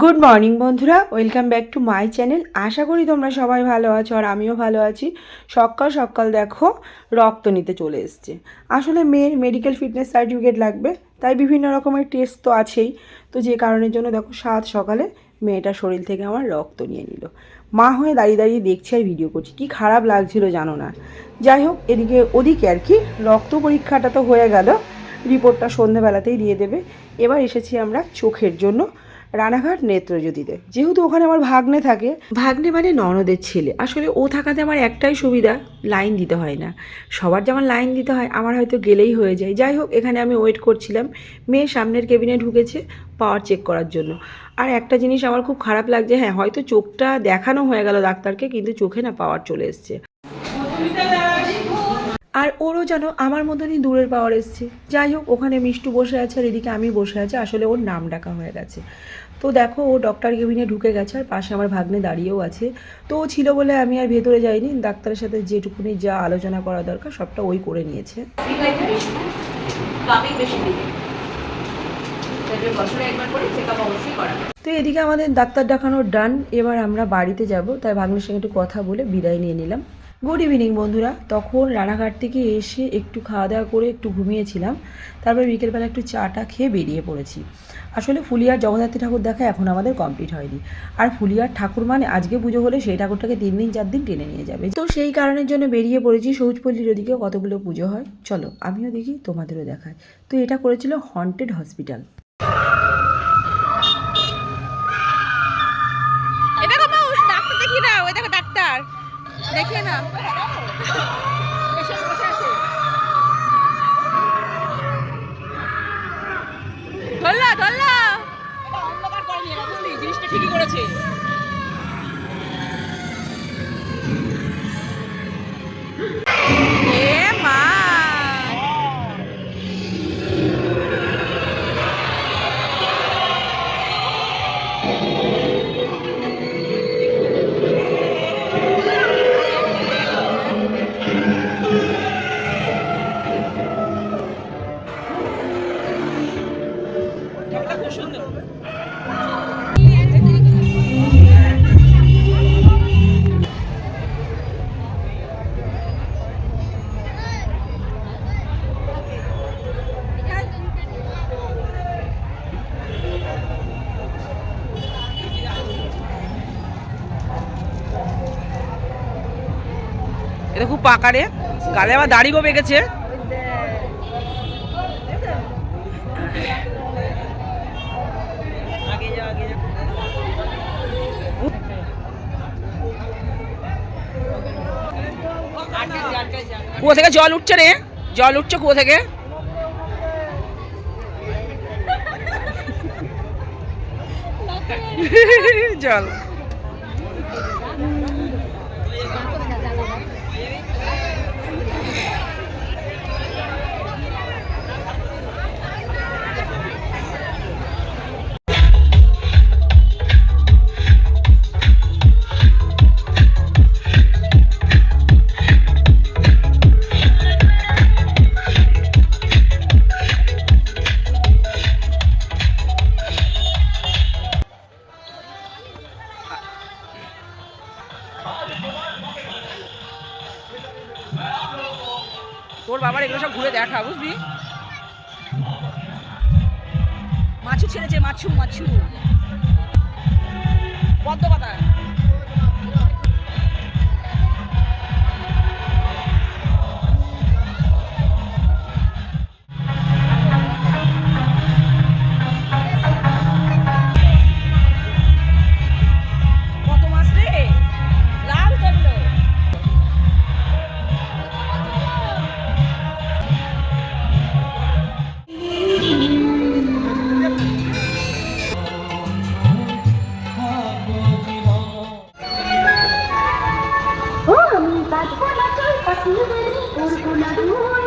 Good morning বন্ধুরা। Welcome back to my channel আশা করি তোমরা সবাই ভালো আছো আর আমিও ভালো আছি। সকাল সকাল দেখো, রক্ত নিতে চলে এসছে। আসলে মেয়ের মেডিকেল ফিটনেস সার্টিফিকেট লাগবে, তাই বিভিন্ন রকমের টেস্ট তো আছেই। তো যে কারণের জন্য দেখো, সাত সকালে মেয়েটার শরীর থেকে আমার রক্ত নিয়ে নিল। মা হয়ে দাঁড়িয়ে দাঁড়িয়ে দেখছি আর ভিডিও করছি। কি খারাপ লাগছিল জানো না। যাই হোক, এদিকে ওদিকে আর কি, রক্ত পরীক্ষাটা তো হয়ে গেল। রিপোর্টটা সন্ধ্যেবেলাতেই দিয়ে দেবে। এবার এসেছি আমরা চোখের জন্য। রানাঘাট নেত্রজ্যোতিতে। যেহেতু ওখানে আমার ভাগ্নে থাকে। ভাগ্নে মানে ননদের ছেলে। আসলে ও থাকাতে আমার একটাই সুবিধা, লাইন দিতে হয় না। সবার যেমন লাইন দিতে হয়, আমার হয়তো গেলেই হয়ে যায়। যাই হোক, এখানে আমি ওয়েট করছিলাম। মেয়ে সামনের কেবিনে ঢুকেছে পাওয়ার চেক করার জন্য। আর একটা জিনিস আমার খুব খারাপ লাগছে হ্যাঁ হয়তো চোখটা দেখানো হয়ে গেল ডাক্তারকে, কিন্তু চোখে না পাওয়ার চলে এসছে। আর ওরও যেন আমার মতনই দূরের পাওয়ার এসছে। যাই হোক, ওখানে মিষ্টু বসে আছে আর এদিকে আমি বসে আছি। আসলে ওর নাম ডাকা হয়ে গেছে। তো দেখো, ও ডক্টর কেবিনে ঢুকে গেছে আর পাশে আমার ভাগ্নে দাঁড়িয়েও আছে। তো ও ছিল বলে আমি আর ভেতরে যাইনি। ডাক্তারের সাথে যেটুকুনি যা আলোচনা করা দরকার, সবটা ওই করে নিয়েছে। তো এদিকে আমাদের ডাক্তার দেখানোর ডান এবার আমরা বাড়িতে যাব। তাই ভাগ্নের সঙ্গে একটু কথা বলে বিদায় নিয়ে নিলাম। গুড ইভিনিং বন্ধুরা। তখন রানাঘাট থেকে এসে একটু খাওয়া দাওয়া করে একটু ঘুমিয়েছিলাম। তারপর বিকেলবেলা একটু চাটা খেয়ে বেরিয়ে পড়েছি। আসলে ফুলিয়ার জগদ্ধাত্রী ঠাকুর দেখা এখন আমাদের কমপ্লিট হয়নি। আর ফুলিয়ার ঠাকুর মানে আজকে পুজো হলে সেই ঠাকুরটাকে তিন দিন, চার দিন টেনে নিয়ে যাবে। তো সেই কারণের জন্য বেরিয়ে পড়েছি সৌজপল্লির ওদিকে, কতগুলো পুজো হয়? চলো, আমিও দেখি, তোমাদেরও দেখায় তো এটা করেছিল হন্টেড হসপিটাল এ দেখো মাউস ডাক্তার দেখিয়ে দাও এ দেখো ডাক্তার দেখিয়ে না ধরলা ধরলা। জিনিসটা ঠিকই করেছে। এটা খুব পাকা রে গালে আবার দাড়ি গো পেকেছে কুয়ো থেকে জল উঠছে রে। জল উঠছে কুয়ো থেকে। জল। তোর বাবার এগুলো সব ঘুরে দেখা বুঝলি? মাছু ছেড়েছে মাছু মাছু। পদ্ম পাতা ಸಾಧು